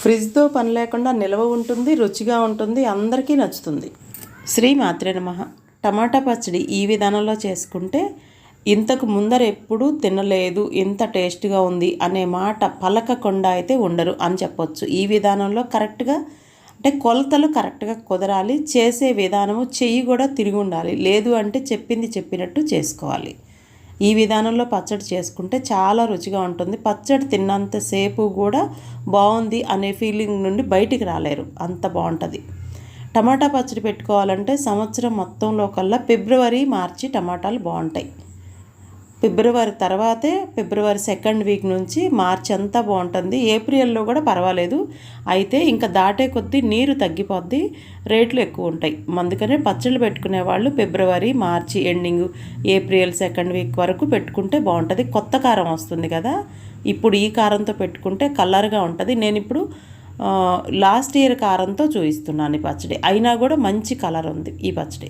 ఫ్రిడ్జ్తో పని లేకుండా నిల్వ ఉంటుంది రుచిగా ఉంటుంది అందరికీ నచ్చుతుంది. శ్రీ మాత్రే నమ. టమాటా పచ్చడి ఈ విధానంలో చేసుకుంటే ఇంతకు ముందర ఎప్పుడూ తినలేదు ఇంత టేస్ట్గా ఉంది అనే మాట పలకకుండా అయితే ఉండరు అని చెప్పొచ్చు. ఈ విధానంలో కరెక్ట్గా అంటే కొలతలు కరెక్ట్గా కుదరాలి చేసే విధానము చెయ్యి కూడా తిరిగి ఉండాలి. లేదు అంటే చెప్పింది చెప్పినట్టు చేసుకోవాలి. ఈ విధానంలో పచ్చడి చేసుకుంటే చాలా రుచిగా ఉంటుంది. పచ్చడి తిన్నంతసేపు కూడా బాగుంది అనే ఫీలింగ్ నుండి బయటికి రాలేరు. అంత బాగుంటుంది. టమాటా పచ్చడి పెట్టుకోవాలంటే సంవత్సరం మొత్తంలో కల్లా ఫిబ్రవరి మార్చి టమాటాలు బాగుంటాయి. ఫిబ్రవరి తర్వాతే ఫిబ్రవరి సెకండ్ వీక్ నుంచి మార్చ్ అంతా బాగుంటుంది. ఏప్రిల్లో కూడా పర్వాలేదు. అయితే ఇంకా దాటే కొద్దీ నీరు తగ్గిపోద్ది. రేట్లు ఎక్కువ ఉంటాయి. అందుకనే పచ్చళ్ళు పెట్టుకునే వాళ్ళు ఫిబ్రవరి మార్చి ఎండింగ్ ఏప్రిల్ సెకండ్ వీక్ వరకు పెట్టుకుంటే బాగుంటుంది. కొత్త కారం వస్తుంది కదా. ఇప్పుడు ఈ కారంతో పెట్టుకుంటే కలర్గా ఉంటుంది. నేను ఇప్పుడు లాస్ట్ ఇయర్ కారంతో చూపిస్తున్నాను ఈ పచ్చడి. అయినా కూడా మంచి కలర్ ఉంది ఈ పచ్చడి.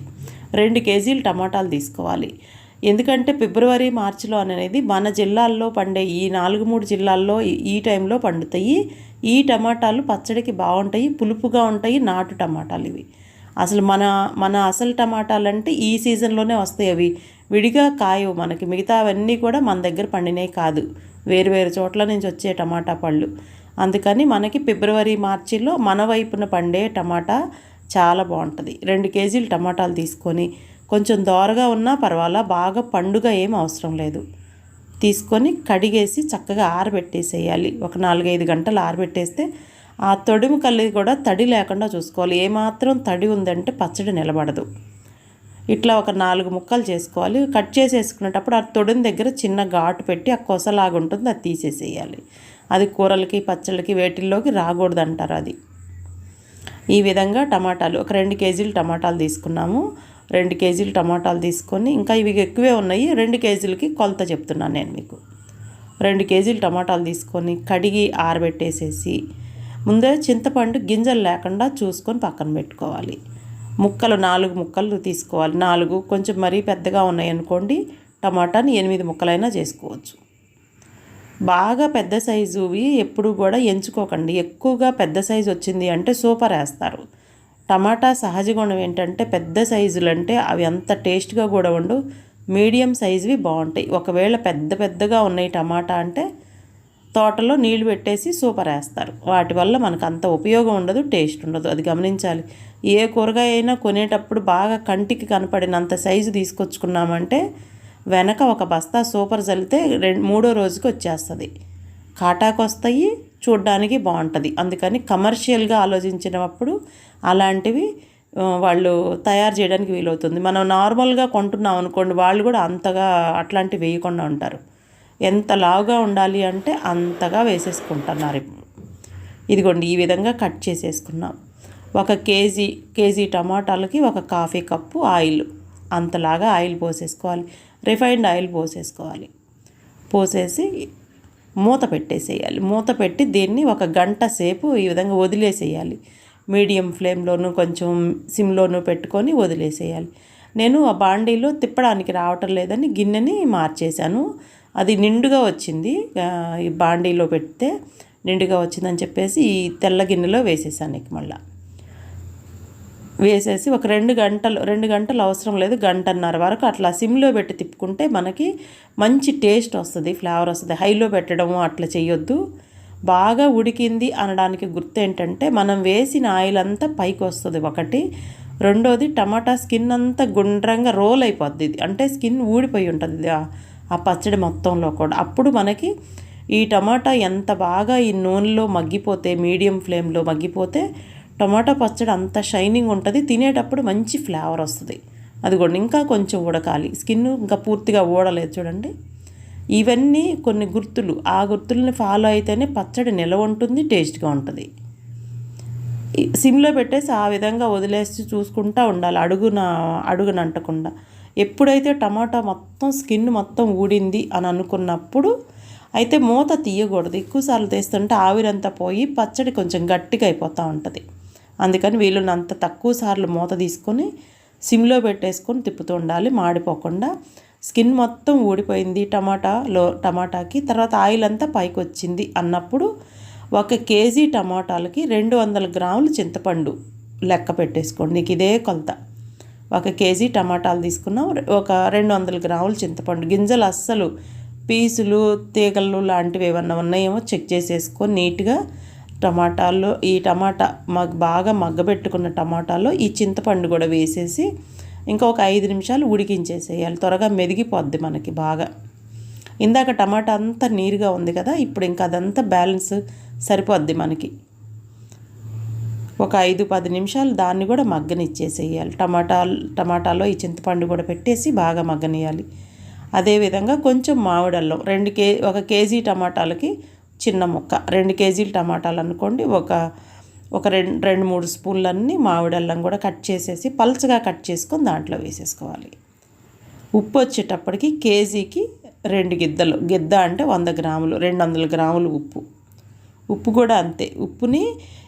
రెండు కేజీలు టమాటాలు తీసుకోవాలి. ఎందుకంటే ఫిబ్రవరి మార్చిలో అనేది మన జిల్లాల్లో పండే ఈ నాలుగు మూడు జిల్లాల్లో ఈ టైంలో పండుతాయి. ఈ టమాటాలు పచ్చడికి బాగుంటాయి పులుపుగా ఉంటాయి నాటు టమాటాలు ఇవి. అసలు మన మన అసలు టమాటాలు అంటే ఈ సీజన్లోనే వస్తాయి అవి. విడిగా కాయవు మనకి. మిగతా అవన్నీ కూడా మన దగ్గర పండినవి కాదు. వేరు వేరు చోట్ల నుంచి వచ్చే టమాటా పళ్ళు. అందుకని మనకి ఫిబ్రవరి మార్చిలో మన వైపున పండే టమాటా చాలా బాగుంటుంది. రెండు కేజీలు టమాటాలు తీసుకొని కొంచెం దోరగా ఉన్నా పర్వాలా బాగా పండుగ ఏం అవసరం లేదు. తీసుకొని కడిగేసి చక్కగా ఆరబెట్టేసేయాలి. ఒక నాలుగైదు గంటలు ఆరబెట్టేస్తే ఆ తొడిమి కల్లి కూడా తడి లేకుండా చూసుకోవాలి. ఏమాత్రం తడి ఉందంటే పచ్చడి నిలబడదు. ఇట్లా ఒక నాలుగు ముక్కలు చేసుకోవాలి. కట్ చేసేసుకునేటప్పుడు ఆ తొడిని దగ్గర చిన్న ఘాటు పెట్టి ఆ కొసలాగా ఉంటుంది అది తీసేసేయాలి. అది కూరలకి పచ్చళ్ళకి వేటిల్లోకి రాకూడదు అంటారు అది. ఈ విధంగా టమాటాలు ఒక రెండు కేజీలు టమాటాలు తీసుకున్నాము. రెండు కేజీలు టమాటాలు తీసుకొని ఇంకా ఇవి ఎక్కువే ఉన్నాయి. రెండు కేజీలకి కొలత చెప్తున్నాను నేను మీకు. రెండు కేజీలు టమాటాలు తీసుకొని కడిగి ఆరబెట్టేసేసి ముందే చింతపండు గింజలు లేకుండా చూసుకొని పక్కన పెట్టుకోవాలి. ముక్కలు నాలుగు ముక్కలు తీసుకోవాలి. నాలుగు కొంచెం మరీ పెద్దగా ఉన్నాయనుకోండి టమాటాని ఎనిమిది ముక్కలైనా చేసుకోవచ్చు. బాగా పెద్ద సైజువి ఎప్పుడు కూడా ఎంచుకోకండి. ఎక్కువగా పెద్ద సైజు వచ్చింది అంటే సూపర్ వేస్తారు. టమాటా సహజ గుణం ఏంటంటే పెద్ద సైజులు అంటే అవి అంత టేస్ట్గా కూడా ఉండు మీడియం సైజువి బాగుంటాయి. ఒకవేళ పెద్ద పెద్దగా ఉన్నాయి టమాటా అంటే తోటలో నీళ్ళు పెట్టేసి సూపర్ వేస్తారు. వాటి వల్ల మనకు అంత ఉపయోగం ఉండదు టేస్ట్ ఉండదు. అది గమనించాలి. ఏ కూరగాయ అయినా కొనేటప్పుడు బాగా కంటికి కనపడినంత సైజు తీసుకొచ్చుకున్నామంటే వెనక ఒక బస్తా సూపర్ చల్లితే రెండు మూడో రోజుకి వచ్చేస్తుంది. కాటాకు వస్తాయి చూడ్డానికి బాగుంటుంది. అందుకని కమర్షియల్గా ఆలోచించినప్పుడు అలాంటివి వాళ్ళు తయారు చేయడానికి వీలవుతుంది. మనం నార్మల్గా కొంటున్నాం అనుకోండి వాళ్ళు కూడా అంతగా అట్లాంటివి వేయకుండా ఉంటారు. ఎంత లావుగా ఉండాలి అంటే అంతగా వేసేసుకుంటున్నారు ఇదిగోండి ఈ విధంగా కట్ చేసేసుకున్నాం. ఒక కేజీ కేజీ టమాటాలకి ఒక కాఫీ కప్పు ఆయిల్. అంతలాగా ఆయిల్ పోసేసుకోవాలి. రిఫైన్డ్ ఆయిల్ పోసేసుకోవాలి. పోసేసి మూత పెట్టేసేయాలి. మూత పెట్టి దీన్ని ఒక గంట సేపు ఈ విధంగా వదిలేసేయాలి. మీడియం ఫ్లేమ్లోనూ కొంచెం సిమ్లోనూ పెట్టుకొని వదిలేసేయాలి. నేను ఆ బాండీలో తిప్పడానికి రావటం లేదని గిన్నెని మార్చేశాను. అది నిండుగా వచ్చింది. ఈ బాండీలో పెడితే నిండుగా వచ్చిందని చెప్పేసి ఈ తెల్ల గిన్నెలో వేసేసాను ఇక మళ్ళీ. వేసేసి ఒక రెండు గంటలు రెండు గంటలు అవసరం లేదు గంటన్నర వరకు అట్లా సిమ్లో పెట్టి తిప్పుకుంటే మనకి మంచి టేస్ట్ వస్తుంది ఫ్లేవర్ వస్తుంది. హైలో పెట్టడము అట్లా చేయొద్దు బాగా ఉడికింది అనడానికి గుర్తు ఏంటంటే మనం వేసిన ఆయిల్ అంతా పైకి వస్తుంది ఒకటి. రెండోది టమాటా స్కిన్ అంతా గుండ్రంగా రోల్ అయిపోద్ది. ఇది అంటే స్కిన్ ఊడిపోయి ఉంటుంది ఆ పచ్చడి మొత్తంలో కూడా. అప్పుడు మనకి ఈ టమాటా ఎంత బాగా ఈ నూనెలో మగ్గిపోతే మీడియం ఫ్లేమ్లో మగ్గిపోతే టమాటా పచ్చడి అంత షైనింగ్ ఉంటుంది. తినేటప్పుడు మంచి ఫ్లేవర్ వస్తుంది. అది కూడా ఇంకా కొంచెం ఉడకాలి. స్కిన్ ఇంకా పూర్తిగా ఊడలేదు చూడండి. ఇవన్నీ కొన్ని గుర్తులు. ఆ గుర్తుల్ని ఫాలో అయితేనే పచ్చడి నిలవ ఉంటుంది టేస్ట్గా ఉంటుంది. సిమ్లో పెట్టేసి ఆ విధంగా వదిలేసి చూసుకుంటూ ఉండాలి. అడుగున అడుగున అంటకుండా ఎప్పుడైతే టమాటా మొత్తం స్కిన్ మొత్తం ఊడింది అని అనుకున్నప్పుడు అయితే మూత తీయకూడదు. ఎక్కువసార్లు తీస్తుంటే ఆవిరంతా పోయి పచ్చడి కొంచెం గట్టిగా అయిపోతూ ఉంటుంది. అందుకని వీలున్నంత తక్కువ సార్లు మూత తీసుకొని సిమ్లో పెట్టేసుకొని తిప్పుతూ ఉండాలి మాడిపోకుండా. స్కిన్ మొత్తం ఊడిపోయింది టమాటాలో టమాటాకి. తర్వాత ఆయిల్ అంతా పైకి వచ్చింది అన్నప్పుడు ఒక కేజీ టమాటాలకి రెండు వందల గ్రాములు చింతపండు లెక్క పెట్టేసుకోండి. నీకు ఇదే కొలత. ఒక కేజీ టమాటాలు తీసుకున్నాం ఒక రెండు వందల గ్రాములు చింతపండు గింజలు అస్సలు పీసులు తీగలు లాంటివి ఏమన్నా ఉన్నాయేమో చెక్ చేసేసుకొని నీట్గా టమాటాల్లో ఈ టమాటా మగ్ బాగా మగ్గబెట్టుకున్న టమాటాలో ఈ చింతపండు కూడా వేసేసి ఇంకా ఒక ఐదు నిమిషాలు ఉడికించేసేయాలి. త్వరగా మెదిగిపోద్ది మనకి బాగా. ఇందాక టమాటా అంతా నీరుగా ఉంది కదా ఇప్పుడు ఇంకా అదంతా బ్యాలెన్స్ సరిపోద్ది మనకి. ఒక ఐదు పది నిమిషాలు దాన్ని కూడా మగ్గనిచ్చేసేయాలి. టమాటా టమాటాలో ఈ చింతపండు కూడా పెట్టేసి బాగా మగ్గనియాలి. అదేవిధంగా కొంచెం మామిడల్లం రెండు కే ఒక కేజీ టమాటాలకి చిన్న ముక్క. రెండు కేజీలు టమాటాలు అనుకోండి. ఒక ఒక రెండు రెండు మూడు స్పూన్లన్నీ మామిడల్లం కూడా కట్ చేసేసి పల్చగా కట్ చేసుకొని దాంట్లో వేసేసుకోవాలి. ఉప్పు వచ్చేటప్పటికి కేజీకి రెండు గిద్దలు. గిద్ద అంటే వంద గ్రాములు రెండు వందల గ్రాములు ఉప్పు. ఉప్పు కూడా అంతే. ఉప్పుని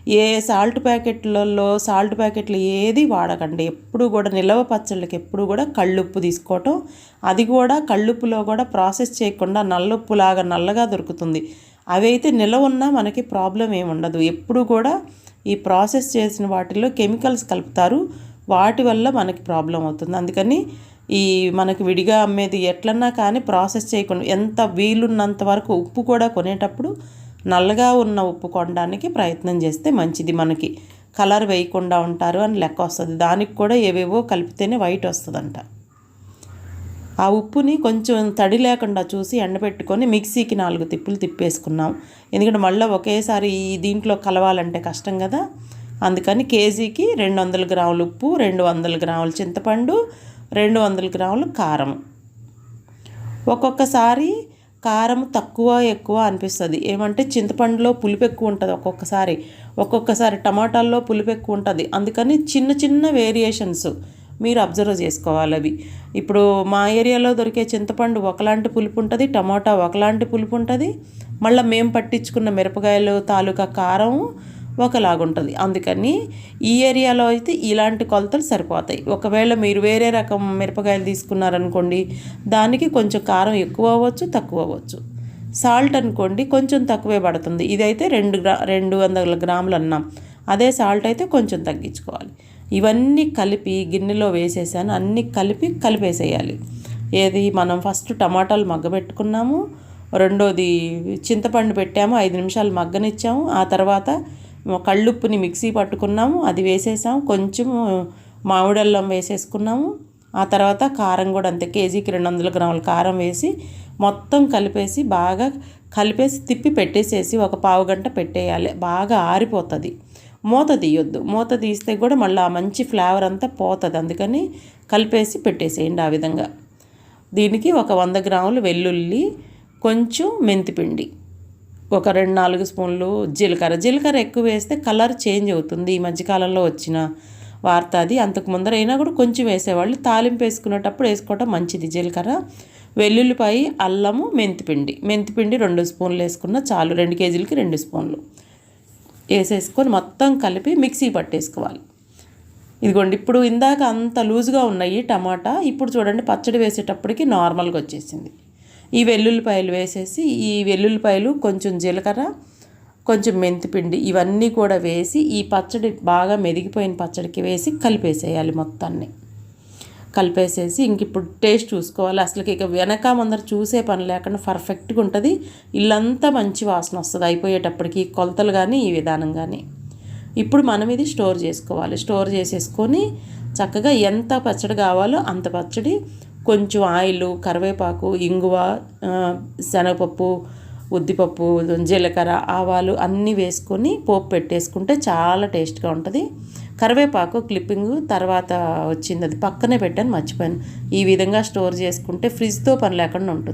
ఏ సాల్ట్ ప్యాకెట్లలో సాల్ట్ ప్యాకెట్లు ఏది వాడకండి. ఎప్పుడు కూడా నిలవ పచ్చళ్ళకి ఎప్పుడు కూడా కళ్ళుప్పు తీసుకోవటం. అది కూడా కళ్ళుప్పులో కూడా ప్రాసెస్ చేయకుండా నల్లుప్పులాగా నల్లగా దొరుకుతుంది. అవి అయితే నిల్వ ఉన్నా మనకి ప్రాబ్లం ఏమి ఉండదు. ఎప్పుడు కూడా ఈ ప్రాసెస్ చేసిన వాటిల్లో కెమికల్స్ కలుపుతారు. వాటి వల్ల మనకి ప్రాబ్లం అవుతుంది. అందుకని ఈ మనకి విడిగా అమ్మేది ఎట్లన్నా కానీ ప్రాసెస్ చేయకుండా ఎంత వీలున్నంత వరకు ఉప్పు కూడా కొనేటప్పుడు నల్లగా ఉన్న ఉప్పు కొనడానికి ప్రయత్నం చేస్తే మంచిది మనకి. కలర్ వేయకుండా ఉంటారు అని లెక్క వస్తుంది. దానికి కూడా ఏవేవో కలిపితేనే వైట్ వస్తుందంట. ఆ ఉప్పుని కొంచెం తడి లేకుండా చూసి ఎండబెట్టుకొని మిక్సీకి నాలుగు తిప్పులు తిప్పేసుకున్నాం. ఎందుకంటే మళ్ళీ ఒకేసారి ఈ దీంట్లో కలవాలంటే కష్టం కదా. అందుకని కేజీకి రెండు వందల గ్రాములు ఉప్పు రెండు వందల గ్రాములు చింతపండు రెండు వందల గ్రాములు కారం. ఒక్కొక్కసారి కారం తక్కువ ఎక్కువ అనిపిస్తుంది. ఏమంటే చింతపండులో పులుపు ఎక్కువ ఉంటుంది ఒక్కొక్కసారి. ఒక్కొక్కసారి టమాటాల్లో పులుపు ఎక్కువ ఉంటుంది. అందుకని చిన్న చిన్న వేరియేషన్స్. మీరు అబ్జర్వ్ చేసుకోవాలి అవి. ఇప్పుడు మా ఏరియాలో దొరికే చింతపండు ఒకలాంటి పులుపు ఉంటుంది టమాటా ఒకలాంటి పులుపు ఉంటుంది మళ్ళీ మేము పట్టించుకున్న మిరపకాయలు తాలూకా కారం ఒకలాగుంటుంది. అందుకని ఈ ఏరియాలో అయితే ఇలాంటి కొలతలు సరిపోతాయి. ఒకవేళ మీరు వేరే రకం మిరపకాయలు తీసుకున్నారనుకోండి దానికి కొంచెం కారం ఎక్కువ అవ్వచ్చు తక్కువ అవ్వచ్చు. సాల్ట్ అనుకోండి కొంచెం తక్కువే పడుతుంది. ఇదైతే రెండు గ్రా రెండు వందల గ్రాములు అన్నాం. అదే సాల్ట్ అయితే కొంచెం తగ్గించుకోవాలి. ఇవన్నీ కలిపి గిన్నెలో వేసేసాను. అన్నీ కలిపి కలిపేసేయాలి. ఏది మనం ఫస్ట్ టమాటాలు మగ్గబెట్టుకున్నాము. రెండోది చింతపండు పెట్టాము. ఐదు నిమిషాలు మగ్గనిచ్చాము. ఆ తర్వాత కళ్ళుప్పుని మిక్సీ పట్టుకున్నాము. అది వేసేసాము. కొంచెం మామిడల్లం వేసేసుకున్నాము. ఆ తర్వాత కారం కూడా అంతే. కేజీకి రెండు వందల గ్రాముల కారం వేసి మొత్తం కలిపేసి బాగా కలిపేసి తిప్పి పెట్టేసేసి ఒక పావు గంట పెట్టేయాలి. బాగా ఆరిపోతుంది. మూత తీయొద్దు. మూత తీస్తే కూడా మళ్ళీ ఆ మంచి ఫ్లేవర్ అంతా పోతుంది. అందుకని కలిపేసి పెట్టేసేయండి ఆ విధంగా. దీనికి ఒక వంద గ్రాములు వెల్లుల్లి కొంచెం మెంతిపిండి ఒక రెండు నాలుగు స్పూన్లు జీలకర్ర. జీలకర్ర ఎక్కువ వేస్తే కలర్ చేంజ్ అవుతుంది. ఈ మధ్యకాలంలో వచ్చిన వార్త అది. అంతకు ముందరైనా కూడా కొంచెం వేసేవాళ్ళు. తాలింపు వేసుకునేటప్పుడు వేసుకోవటం మంచిది. జీలకర్ర వెల్లుల్లిపాయ అల్లము మెంతిపిండి. మెంతిపిండి రెండు స్పూన్లు వేసుకున్న చాలు. రెండు కేజీలకి రెండు స్పూన్లు. వేసేసుకొని మొత్తం కలిపి మిక్సీ పట్టేసుకోవాలి. ఇదిగోండి ఇప్పుడు ఇందాక అంత లూజుగా ఉన్నాయి టమాటా ఇప్పుడు చూడండి పచ్చడి వేసేటప్పటికి నార్మల్గా వచ్చేసింది. ఈ వెల్లుల్లిపాయలు వేసేసి ఈ వెల్లుల్లిపాయలు కొంచెం జీలకర్ర కొంచెం మెంతిపిండి ఇవన్నీ కూడా వేసి ఈ పచ్చడి బాగా మెదిగిపోయిన పచ్చడికి వేసి కలిపేసేయాలి మొత్తాన్ని. కలిపేసేసి ఇంక ఇప్పుడు టేస్ట్ చూసుకోవాలి. అసలుకి ఇక వెనక ముందర చూసే పని లేకుండా పర్ఫెక్ట్గా ఉంటుంది. ఇల్లంతా మంచి వాసన వస్తుంది అయిపోయేటప్పటికి కొలతలు కానీ ఈ విధానం కానీ ఇప్పుడు మనం ఇది స్టోర్ చేసుకోవాలి. స్టోర్ చేసేసుకొని చక్కగా ఎంత పచ్చడి కావాలో అంత పచ్చడి కొంచెం ఆయిల్ కరివేపాకు ఇంగువ శనగపప్పు ఉద్దిపప్పు జీలకర్ర ఆవాలు అన్నీ వేసుకొని పోపు పెట్టేసుకుంటే చాలా టేస్ట్గా ఉంటుంది. కరివేపాకు క్లిప్పింగ్ తర్వాత వచ్చింది. అది పక్కనే పెట్టాను మర్చిపోయాను. ఈ విధంగా స్టోర్ చేసుకుంటే ఫ్రిడ్జ్తో పని లేకుండా ఉంటుంది.